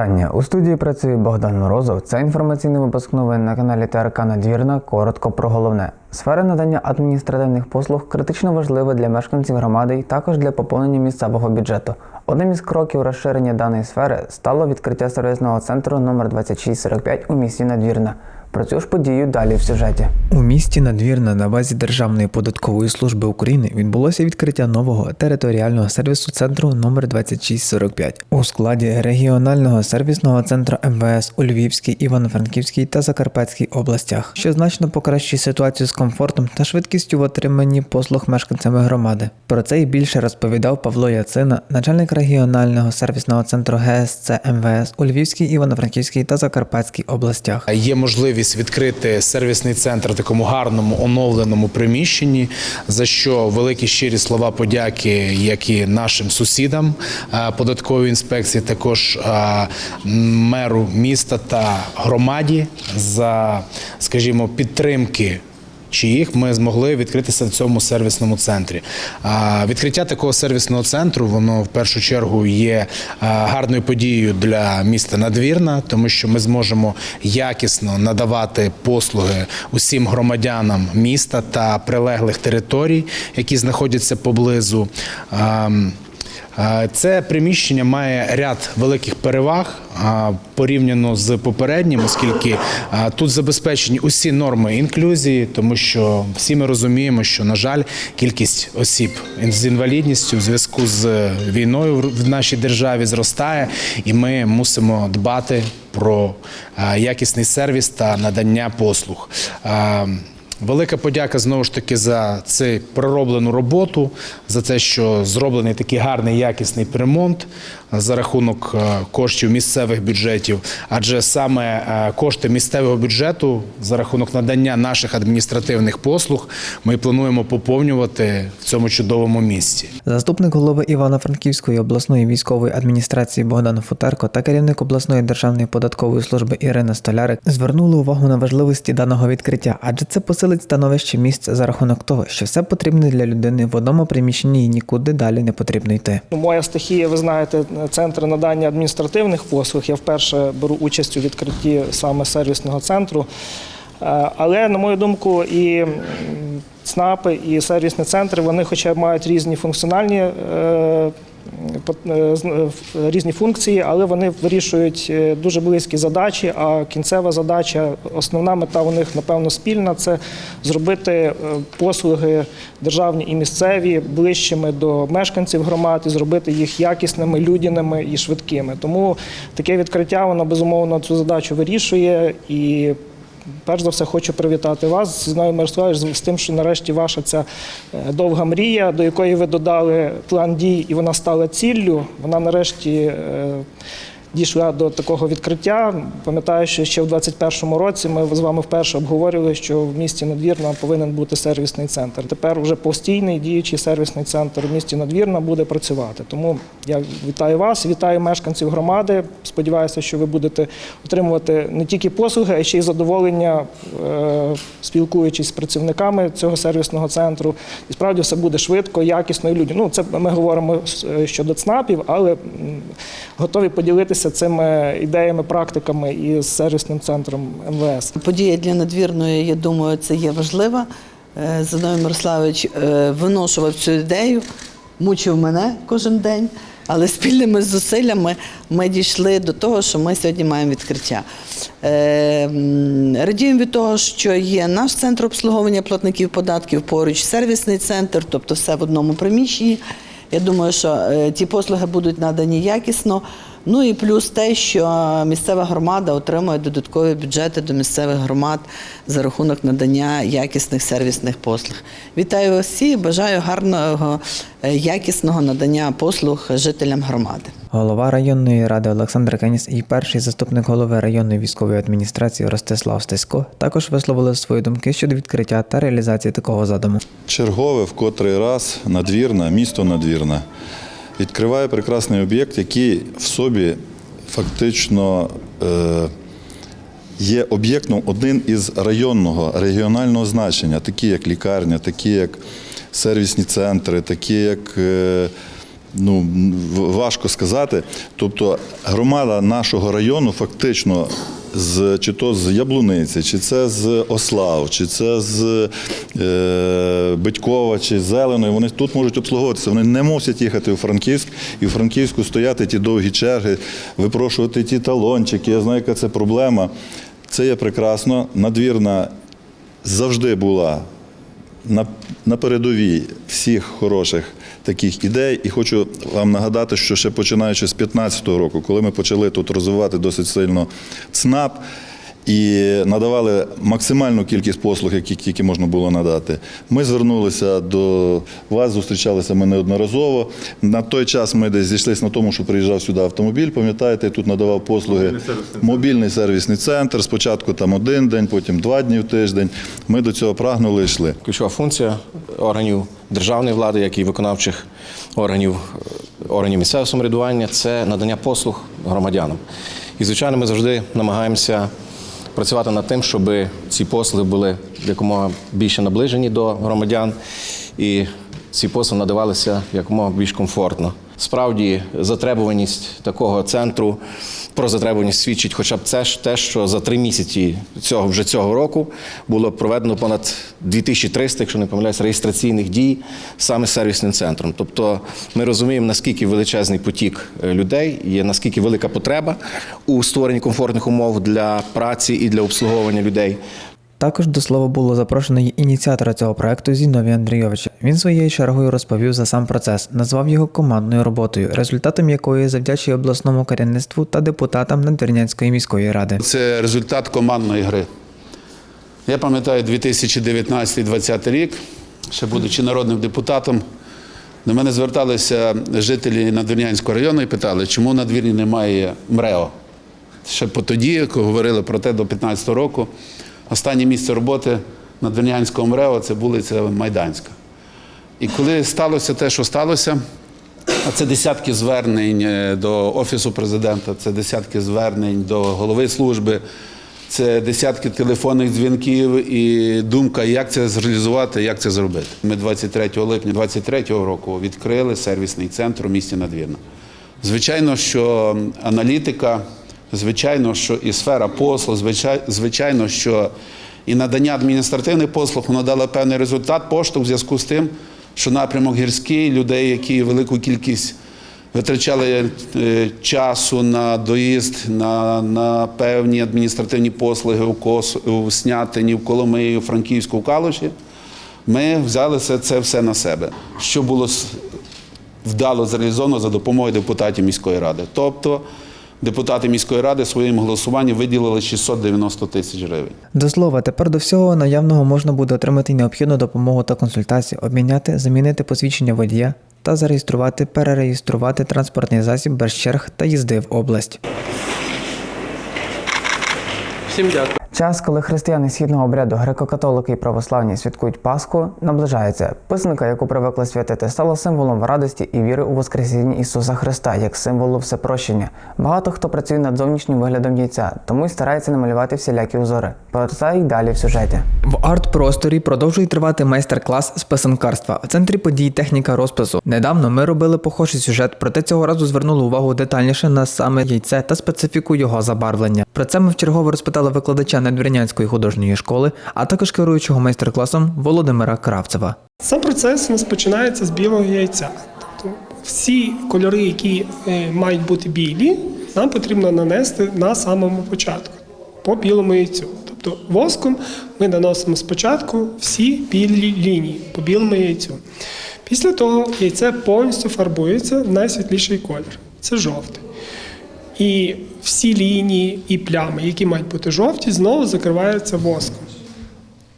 Вітання! У студії працює Богдан Морозов. Це інформаційний випуск новин на каналі ТРК Надвірна. Коротко про головне. Сфера надання адміністративних послуг критично важлива для мешканців громади і також для поповнення місцевого бюджету. Одним із кроків розширення даної сфери стало відкриття сервісного центру номер 2645 у місті Надвірна. Про цю ж подію далі в сюжеті. У місті Надвірна на базі Державної податкової служби України відбулося відкриття нового територіального сервісу центру номер 2645 у складі регіонального сервісного центру МВС у Львівській, Івано-Франківській та Закарпатській областях, що значно покращує ситуацію з комфортом та швидкістю в отриманні послуг мешканцями громади. Про це і більше розповідав Павло Яцина, начальник регіонального сервісного центру ГСЦ МВС у Львівській, Івано-Франківській та Закарпатській областях. Є можливість відкрити сервісний центр в такому гарному оновленому приміщенні, за що великі щирі слова подяки, як і нашим сусідам е, податкової інспекції, також е, меру міста та громаді за, скажімо, підтримки чиїх ми змогли відкритися в цьому сервісному центрі. Відкриття такого сервісного центру воно в першу чергу є гарною подією для міста Надвірна, тому що ми зможемо якісно надавати послуги усім громадянам міста та прилеглих територій, які знаходяться поблизу. Е, Це приміщення має ряд великих переваг порівняно з попереднім, оскільки тут забезпечені усі норми інклюзії, тому що всі ми розуміємо, що на жаль, кількість осіб з інвалідністю в зв'язку з війною в нашій державі зростає, і ми мусимо дбати про якісний сервіс та надання послуг. Велика подяка знову ж таки за цю пророблену роботу, за те, що зроблений такий гарний якісний ремонт за рахунок е, коштів місцевих бюджетів. Адже саме е, кошти місцевого бюджету за рахунок надання наших адміністративних послуг ми плануємо поповнювати в цьому чудовому місці. Заступник голови Івано-Франківської обласної військової адміністрації Богдан Футерко та керівник обласної державної податкової служби Ірина Столярик звернули увагу на важливості даного відкриття, адже це посилить становище місця за рахунок того, що все потрібне для людини в одному приміщенні і нікуди далі не потрібно йти. Моя стихія, ви знаєте, центр надання адміністративних послуг. Я вперше беру участь у відкритті саме сервісного центру. Е, Але, на мою думку, і ЦНАПи, і сервісні центри, вони хоча б мають різні функціональні е, різні функції, але вони вирішують е, дуже близькі задачі. А кінцева задача, основна мета у них, напевно, спільна це зробити е, послуги державні і місцеві ближчими до мешканців громад і зробити їх якісними, людяними і швидкими. Тому таке відкриття воно безумовно цю задачу вирішує і. Перш за все, хочу привітати вас зі мною Мирославович, з тим, що нарешті ваша ця е, довга мрія, до якої ви додали план дій, і вона стала ціллю. Вона нарешті е, дійшла до такого відкриття. Пам'ятаю, що ще в 2021 році ми з вами вперше обговорювали, що в місті Надвірна повинен бути сервісний центр. Тепер вже постійний діючий сервісний центр в місті Надвірна буде працювати. Тому я вітаю вас, вітаю мешканців громади. Сподіваюся, що ви будете отримувати не тільки послуги, а ще й задоволення, е, спілкуючись з працівниками цього сервісного центру. І справді все буде швидко, якісно і людям. Ну, це ми говоримо е, щодо ЦНАПів, але готові поділитися цими ідеями, практиками із сервісним центром МВС. Подія для надвірної, я думаю, це є важлива. Е, Зиновій Мирославович е, виношував цю ідею, мучив мене кожен день, але спільними зусиллями ми дійшли до того, що ми сьогодні маємо відкриття. Е, Радіємо від того, що є наш центр обслуговування платників податків, поруч сервісний центр, тобто все в одному приміщенні. Я думаю, що ті послуги будуть надані якісно. Ну і плюс те, що місцева громада отримує додаткові бюджети до місцевих громад за рахунок надання якісних сервісних послуг. Вітаю вас всі, бажаю гарного, е, якісного надання послуг жителям громади. Голова районної ради Олександр Кеніс і перший заступник голови районної військової адміністрації Ростислав Стесько також висловили свої думки щодо відкриття та реалізації такого задуму. Чергове в котрий раз надвірна, місто надвірна відкриває прекрасний об'єкт, який в собі фактично е, є об'єктом один із районного, регіонального значення, такі як лікарня, такі як сервісні центри, такі як е, ну, важко сказати. Тобто громада нашого району фактично з чи то з Яблуниці, чи це з Ослав, чи це з е, Битькова, чи Зеленої, вони тут можуть обслуговуватися. Вони не мусять їхати у Франківськ і в Франківську стояти ті довгі черги, випрошувати ті талончики. Я знаю, яка це проблема. Це є прекрасно. Надвірна завжди була на, на передовій всіх хороших таких ідей. І хочу вам нагадати, що ще починаючи з 2015 року, коли ми почали тут розвивати досить сильно ЦНАП і надавали максимальну кількість послуг, які тільки можна було надати, ми звернулися до вас, зустрічалися ми неодноразово. На той час ми десь зійшлися на тому, що приїжджав сюди автомобіль. Пам'ятаєте, тут надавав послуги мобільний сервісний центр. Спочатку там один день, потім два дні в тиждень. Ми до цього прагнули і йшли. Ключова функція органів державної влади, як і виконавчих органів, органів місцевого самоврядування це надання послуг громадянам. І, звичайно, ми завжди намагаємося працювати над тим, щоб ці послуги були якомога більше наближені до громадян, і ці послуги надавалися якомога більш комфортно. Справді, затребуваність такого центру про затребуваність свідчить хоча б це ж те, що за три місяці цього вже цього року було проведено понад 2300, якщо не помиляюсь, реєстраційних дій саме сервісним центром. Тобто ми розуміємо, наскільки величезний потік е, людей, є наскільки велика потреба у створенні комфортних умов для праці і для обслуговування людей. Також до слова було запрошено й ініціатора цього проекту Зіновія Андрійовича. Він своєю чергою розповів за сам процес, назвав його командною роботою, результатом якої завдячує обласному керівництву та депутатам Надвірнянської міської ради. Це результат командної гри. Я пам'ятаю 2019-2020 рік, ще будучи народним депутатом, до мене зверталися жителі Надвірнянського району і питали, чому в Надвірні немає МРЕО. Ще по тоді, коли говорили про те до 2015 року, останнє місце роботи Надвірнянського МРЕО це вулиця Майданська. І коли сталося те, що сталося, а це десятки звернень е, до Офісу президента, це десятки звернень до голови служби, це десятки телефонних дзвінків і думка, як це зреалізувати, як це зробити. Ми 23 липня 2023 року відкрили сервісний центр у місті Надвірна. Звичайно, що аналітика, звичайно, що і сфера послуг, звичай- звичайно, що і надання адміністративних послуг воно дало певний результат, поштовх в зв'язку з тим, що напрямок гірський, людей, які велику кількість витрачали е, часу на доїзд, на, на певні адміністративні послуги у, Кос, у Снятині, в Коломиї, у Франківську, в Калуші, ми взяли це, це все на себе. Що було вдало зреалізовано за допомогою депутатів міської ради. Тобто депутати міської ради своїм голосуванням виділили 690 тисяч гривень. До слова, тепер до всього наявного можна буде отримати необхідну допомогу та консультації, обміняти, замінити посвідчення водія та зареєструвати, перереєструвати транспортний засіб без черг та їзди в область. Всім дякую. Час, коли християни східного обряду греко-католики і православні святкують Пасху, наближається. Писанка, яку привикли святити, стала символом радості і віри у Воскресіння Ісуса Христа як символу всепрощення. Багато хто працює над зовнішнім виглядом яйця, тому й старається намалювати всілякі узори. Про це й далі в сюжеті. В арт-просторі продовжує тривати майстер-клас з писанкарства. В центрі подій техніка розпису. Недавно ми робили похожий сюжет, проте цього разу звернули увагу детальніше на саме яйце та специфіку його забарвлення. Про це ми вчергово розпитали викладача Надвірнянської художньої школи, а також керуючого майстер-класом Володимира Кравцева. Сам процес починається з білого яйця. Тобто всі кольори, які е, мають бути білі, нам потрібно нанести на самому початку по білому яйцю. Тобто воском ми наносимо спочатку всі білі лінії по білому яйцю. Після того яйце повністю фарбується в найсвітліший колір це жовтий. І всі лінії і плями, які мають бути жовті, знову закриваються воском.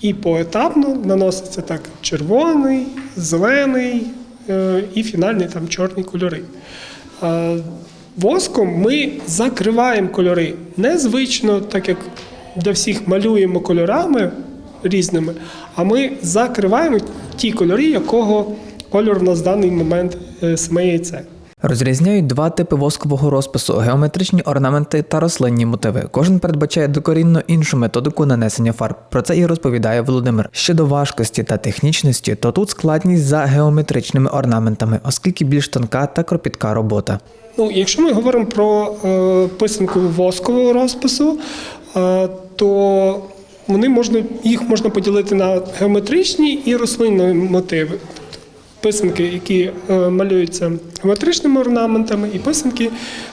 І поетапно наноситься так червоний, зелений е, і фінальний там чорні кольори. Е, Воском ми закриваємо кольори. Незвично, так як для всіх малюємо кольорами різними, а ми закриваємо ті кольори, якого кольор в нас в даний момент е, яйце. Розрізняють два типи воскового розпису: геометричні орнаменти та рослинні мотиви. Кожен передбачає докорінно іншу методику нанесення фарб. Про це і розповідає Володимир. Щодо важкості та технічності, то тут складність за геометричними орнаментами, оскільки більш тонка та кропітка робота. Ну, якщо ми говоримо про е, писанку воскового розпису, е, то вони можна, їх можна поділити на геометричні і рослинні мотиви. Писанки, які е, малюються геометричними орнаментами, і писанки,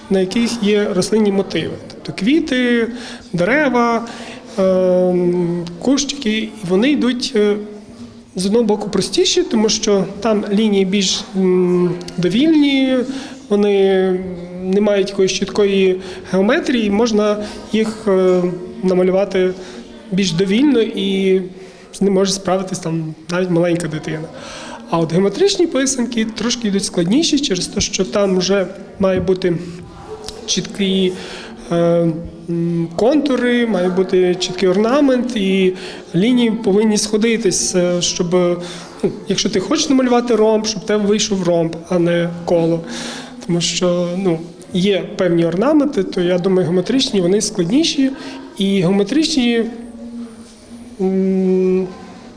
на яких є рослинні мотиви. Тобто квіти, дерева, е, кущики, вони йдуть. е, з одного боку простіші, тому що там лінії більш довільні, вони не мають якоїсь чіткої геометрії, можна їх намалювати більш довільно і з ним може справитись там навіть маленька дитина. А от геометричні писанки трошки йдуть складніші через те, що там вже має бути чіткий е, контури, має бути чіткий орнамент, і лінії повинні сходитись, е, щоб ну, якщо ти хочеш намалювати ромб, щоб тебе вийшов ромб, а не коло. Тому що ну, є певні орнаменти, то я думаю, геометричні вони складніші, і геометричні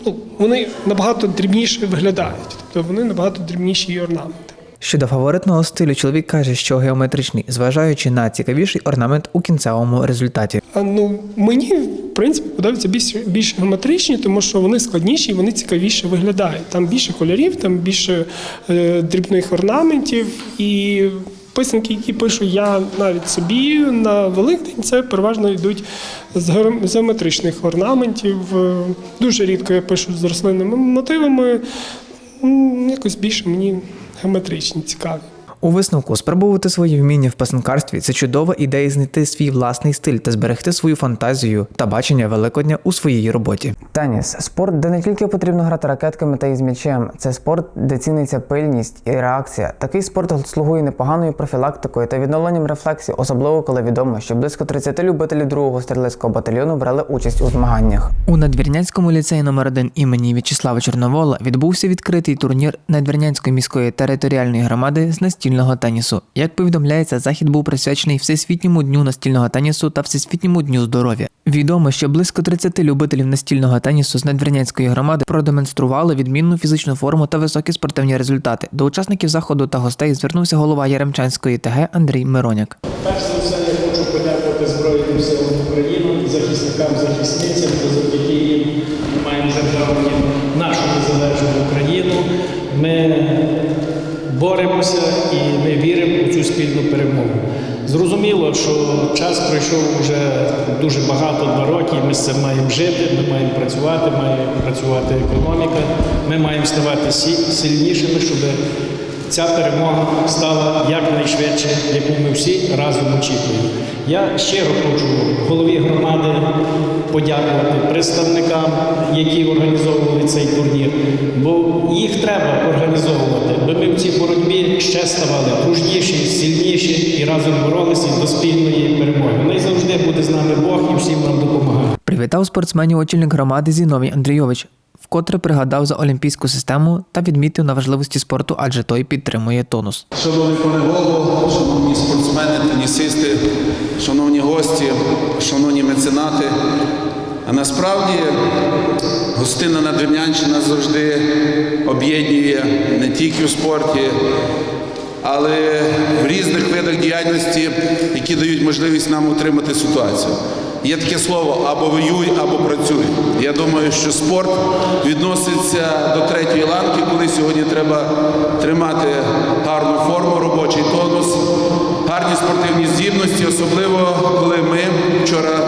ну, вони набагато дрібніше виглядають, тобто вони набагато дрібніші і орнаменти. Щодо фаворитного стилю, чоловік каже, що геометричний, зважаючи на цікавіший орнамент у кінцевому результаті. А, Ну, мені, в принципі, подобаються більш, більш геометричні, тому що вони складніші і вони цікавіше виглядають. Там більше кольорів, там більше е, дрібних орнаментів. І писанки, які пишу я навіть собі на Великдень, це переважно йдуть з геом- геометричних орнаментів. Е, Дуже рідко я пишу з рослинними мотивами. Якось більше мені геометричні цікаві. У висновку спробувати свої вміння в писанкарстві це чудова ідея знайти свій власний стиль та зберегти свою фантазію та бачення Великодня у своїй роботі. Теніс спорт, де не тільки потрібно грати ракетками та із м'ячем, це спорт, де ціниться пильність і реакція. Такий спорт слугує непоганою профілактикою та відновленням рефлексів, особливо коли відомо, що близько 30 любителів другого стрілецького батальйону брали участь у змаганнях. У надвірнянському ліцеї номер 1 імені В'ячеслава Чорновола відбувся відкритий турнір Надвірнянської міської територіальної громади з настільного тенісу. Як повідомляється, захід був присвячений Всесвітньому дню настільного тенісу та Всесвітньому дню здоров'я. Відомо, що близько 30 любителів настільного тенісу з надвірнянської громади продемонстрували відмінну фізичну форму та високі спортивні результати. До учасників заходу та гостей звернувся голова Яремчанської ТГ Андрій Мироняк. Перш за все, я хочу подякувати Збройним силам України, захисникам, захисницям, завдяки що час пройшов вже дуже багато, два роки, ми з цим маємо жити, ми маємо працювати, має працювати економіка, ми маємо ставати сильнішими, щоб ця перемога стала якнайшвидше, яку ми всі разом очікуємо. Я щиро хочу голові громади подякувати представникам, які організовували цей турнір, бо їх треба організовувати, бо ми в цій боротьбі ще ставали дружніші, сильніші і разом боролися до спільної перемоги. Ну завжди буде з нами Бог і всім нам допомагає. Привітав спортсменів очільник громади Зіновій Андрійович, вкотре пригадав за олімпійську систему та відмітив на важливості спорту, адже той підтримує тонус. Шановний пане голово, шановні спортсмени, тенісисти, шановні гості, шановні меценати. А насправді гостина Надвірнянщина завжди об'єднує не тільки в спорті, але в різних видах діяльності, які дають можливість нам утримати ситуацію. Є таке слово або воюй, або працюй. Я думаю, що спорт відноситься до третьої ланки, коли сьогодні треба тримати гарну форму, робочий тонус, гарні спортивні здібності, особливо коли ми вчора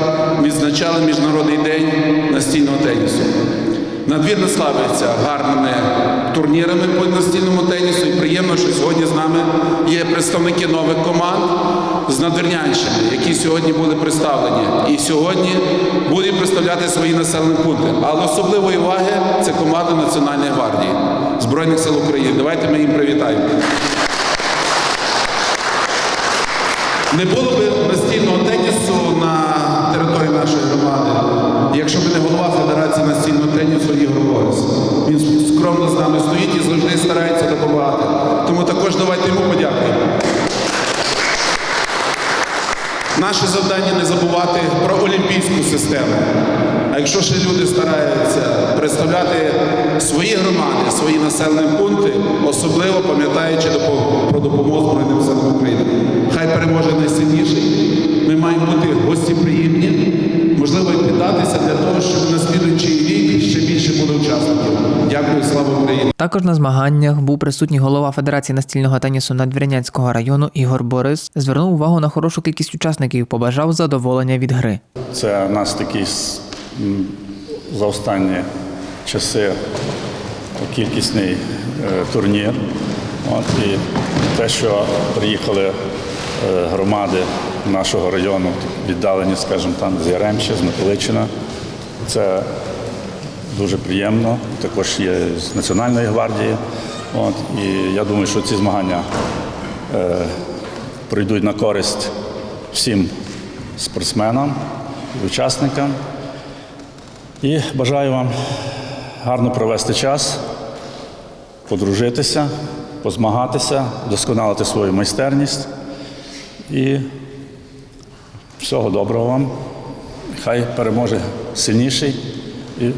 відзначали Міжнародний день настільного тенісу. Надвірна славиться гарними турнірами по настільному тенісу. І приємно, що сьогодні з нами є представники нових команд з Надвірнянщини, які сьогодні були представлені. І сьогодні будуть представляти свої населені пункти. Але особливої уваги це команда Національної гвардії Збройних сил України. Давайте ми їм привітаємо. Не було б скромно з нами стоїть і завжди старається допомагати. Тому також давайте йому подякуємо. Наше завдання не забувати про олімпійську систему. А якщо ще люди стараються представляти свої громади, свої населені пункти, особливо пам'ятаючи про допомогу Збройним силам України. Хай переможе найсильніший. Ми маємо бути гостєприємні, можливо, і піддатися для того, щоб на слідуючий рік ще більше було учасників. Дякую, слава Україні! Також на змаганнях був присутній голова Федерації настільного тенісу Надвірнянського району Ігор Борис. Звернув увагу на хорошу кількість учасників, побажав задоволення від гри. Це у нас такий за останні часи кількісний е, турнір. От, і те, що приїхали е, громади нашого району, віддалені, скажімо, там з Яремча, з Миколичина, це дуже приємно. Також є з Національної гвардії. От, і я думаю, що ці змагання е, прийдуть на користь всім спортсменам учасникам. І бажаю вам гарно провести час, подружитися, позмагатися, вдосконалити свою майстерність. І всього доброго вам. Хай переможе сильніший і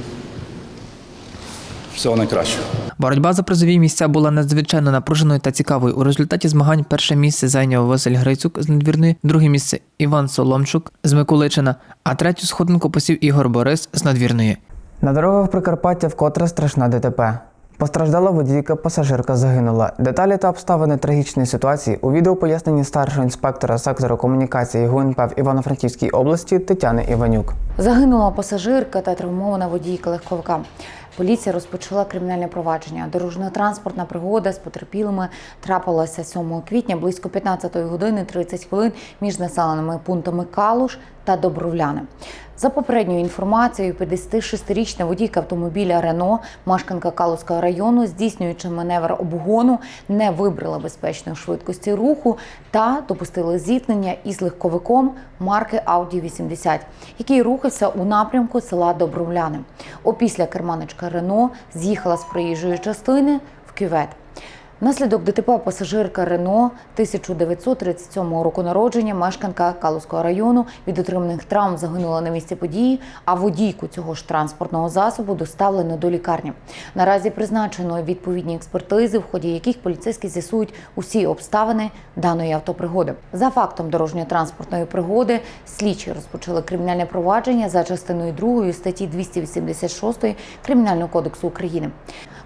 всього найкращого. Боротьба за призові місця була надзвичайно напруженою та цікавою. У результаті змагань перше місце зайняв Василь Грицюк з надвірної, друге місце Іван Соломчук з Миколичина, а третю сходинку посів Ігор Борис з надвірної. На дорогах Прикарпаття вкотре страшна ДТП. Постраждала водійка, пасажирка загинула. Деталі та обставини трагічної ситуації у відео поясненні старшого інспектора сектору комунікації ГУНП в Івано-Франківській області Тетяни Іванюк. Загинула пасажирка та травмована водійка легковика. Поліція розпочала кримінальне провадження. Дорожньо-транспортна пригода з потерпілими трапилася 7 квітня близько 15 години 30 хвилин між населеними пунктами Калуш та Добровляни. За попередньою інформацією, 56-річна водійка автомобіля Рено, мешканка Калуського району, здійснюючи маневр обгону, не вибрала безпечної швидкості руху та допустила зіткнення із легковиком марки Audi 80, який рухався у напрямку села Добровляни. Опісля керманичка Рено з'їхала з проїжджої частини в кювет. Внаслідок ДТП пасажирка Рено 1937 року народження, мешканка Калузького району від отриманих травм загинула на місці події, а водійку цього ж транспортного засобу доставлено до лікарні. Наразі призначено відповідні експертизи, в ході яких поліцейські з'ясують усі обставини даної автопригоди. За фактом дорожньо-транспортної пригоди слідчі розпочали кримінальне провадження за частиною 2 статті 286 Кримінального кодексу України.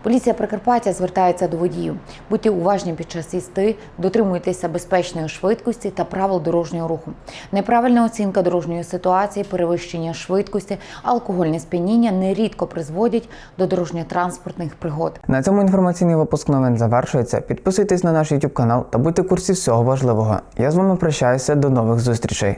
Поліція Прикарпаття звертається до водіїв. Будьте уважні під час їзди, дотримуйтеся безпечної швидкості та правил дорожнього руху. Неправильна оцінка дорожньої ситуації, перевищення швидкості, алкогольне сп'яніння нерідко призводять до дорожньо-транспортних пригод. На цьому інформаційний випуск новин завершується. Підписуйтесь на наш YouTube канал та будьте в курсі всього важливого. Я з вами прощаюся. До нових зустрічей.